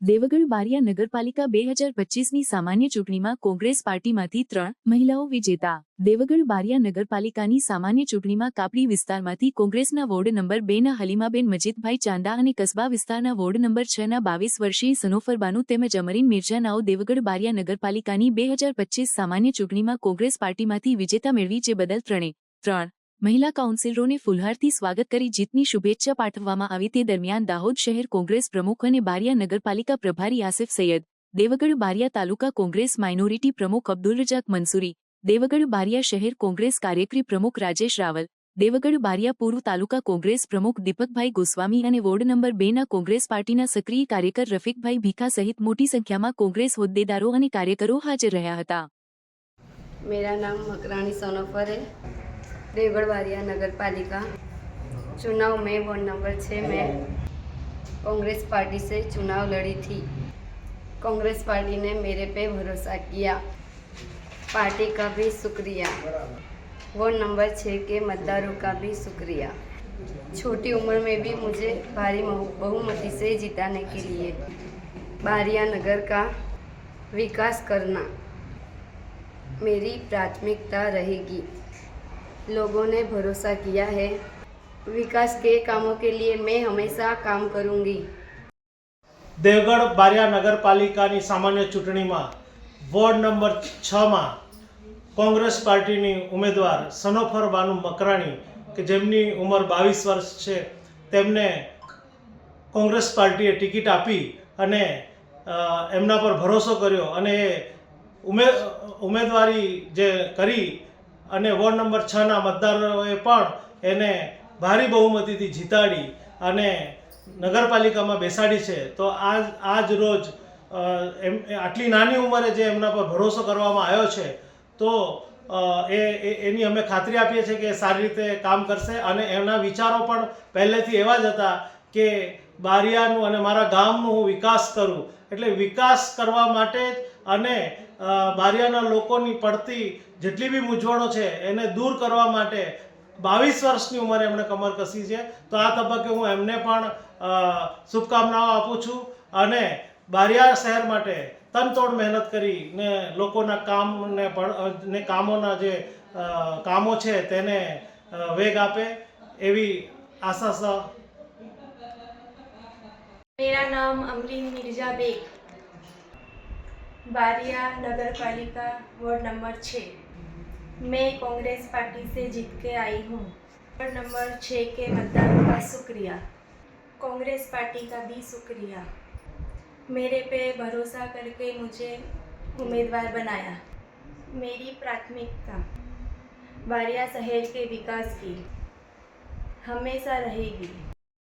દેવગઢ બારિયા નગરપાલિકા બે હજાર પચીસની સામાન્ય ચૂંટણીમાં કોંગ્રેસ પાર્ટીમાંથી ત્રણ મહિલાઓ વિજેતા. દેવગઢ બારિયા નગરપાલિકાની સામાન્ય ચૂંટણીમાં કાપડી વિસ્તારમાંથી કોંગ્રેસના વોર્ડ નંબર બેના હલીમાબેન મજીદભાઈ ચાંદા અને કસ્બા વિસ્તારના વોર્ડ નંબર છના બાવીસ વર્ષીય સનોફરબાનુ તેમજ અમરીન મિર્જાનાઓ દેવગઢ બારિયા નગરપાલિકાની બે હજાર પચીસ સામાન્ય ચૂંટણીમાં કોંગ્રેસ પાર્ટીમાંથી વિજેતા મેળવી જે બદલ ત્રણે ત્રણ મહિલા કાઉન્સિલરોને ફુલહારથી સ્વાગત કરી જીતની શુભેચ્છા પાઠવવામાં આવી તે દરમિયાન દાહોદ શહેર કોંગ્રેસ પ્રમુખ અને બારિયા નગરપાલિકા પ્રભારી આસિફ સૈયદ, દેવગઢ બારિયા તાલુકા કોંગ્રેસ માઇનોરિટી પ્રમુખ અબ્દુલ રજાક મંસૂરી, દેવગઢ બારિયા શહેર કોંગ્રેસ કાર્યકરી પ્રમુખ રાજેશ રાવલ, દેવગઢ બારિયા પૂર્વ તાલુકા કોંગ્રેસ પ્રમુખ દીપકભાઈ ગોસ્વામી અને વોર્ડ નંબર બેના કોંગ્રેસ પાર્ટીના સક્રિય કાર્યકર રફીકભાઈ ભીખા સહિત મોટી સંખ્યામાં કોંગ્રેસ હોદ્દેદારો અને કાર્યકરો હાજર રહ્યા હતા. મેરા નામ મકરાણી સોનફર देवगढ़ नगर पालिका चुनाव में वार्ड नंबर छः में कांग्रेस पार्टी से चुनाव लड़ी थी। कांग्रेस पार्टी ने मेरे पे भरोसा किया। पार्टी का भी शुक्रिया। वार्ड नंबर छः के मतदारों का भी शुक्रिया। छोटी उम्र में भी मुझे भारी बहु- बहुमती से जिताने के लिए बारिया नगर का विकास करना मेरी प्राथमिकता रहेगी। लोगों ने भरोसा किया है विकास के कामों के लिए मैं हमेशा काम करूंगी દેવગઢ બારિયા નગરપાલિકાની સામાન્ય ચૂંટણીમાં વોર્ડ નંબર છમાં કોંગ્રેસ પાર્ટીની ઉમેદવાર સનોફર બાનુ મકરાણી કે જેમની ઉંમર બાવીસ વર્ષ છે તેમને કોંગ્રેસ પાર્ટીએ ટિકિટ આપી અને અ, એમના પર ભરોસો કર્યો અને એ ઉમે ઉમેદવારી જે કરી અને વોર્ડ નંબર છના મતદારોએ પણ એને ભારી બહુમતીથી જીતાડી અને નગરપાલિકામાં બેસાડી છે. તો આજ આજ રોજ એમ, આટલી નાની ઉંમરે જે એમના પર ભરોસો કરવામાં આવ્યો છે, તો એ એની અમે ખાતરી આપીએ છીએ કે સારી રીતે કામ કરશે અને એના વિચારો પણ પહેલેથી એવા જ હતા કે બારિયાનું અને મારા ગામનું હું વિકાસ કરું. એટલે વિકાસ કરવા માટે અને બારિયાના લોકોની પડતી જેટલી બી મૂંઝવણો છે એને દૂર કરવા માટે બાવીસ વર્ષની ઉંમરે એમણે કમર કસી છે. તો આ તબક્કે હું એમને પણ શુભકામનાઓ આપું છું અને બારિયા શહેર માટે તનતોડ મહેનત કરીને લોકોના કામને ને કામોના જે કામો છે તેને વેગ આપે એવી આશા मेरा नाम अमरीन मिर्ज़ा बेग। बारिया नगर पालिका वार्ड नंबर छः। मैं कांग्रेस पार्टी से जीत के आई हूँ। वार्ड नंबर छः के मतदान का शुक्रिया। कांग्रेस पार्टी का भी शुक्रिया। मेरे पे भरोसा करके मुझे उम्मीदवार बनाया। मेरी प्राथमिकता, बारिया शहर के विकास की। हमेशा रहेगी।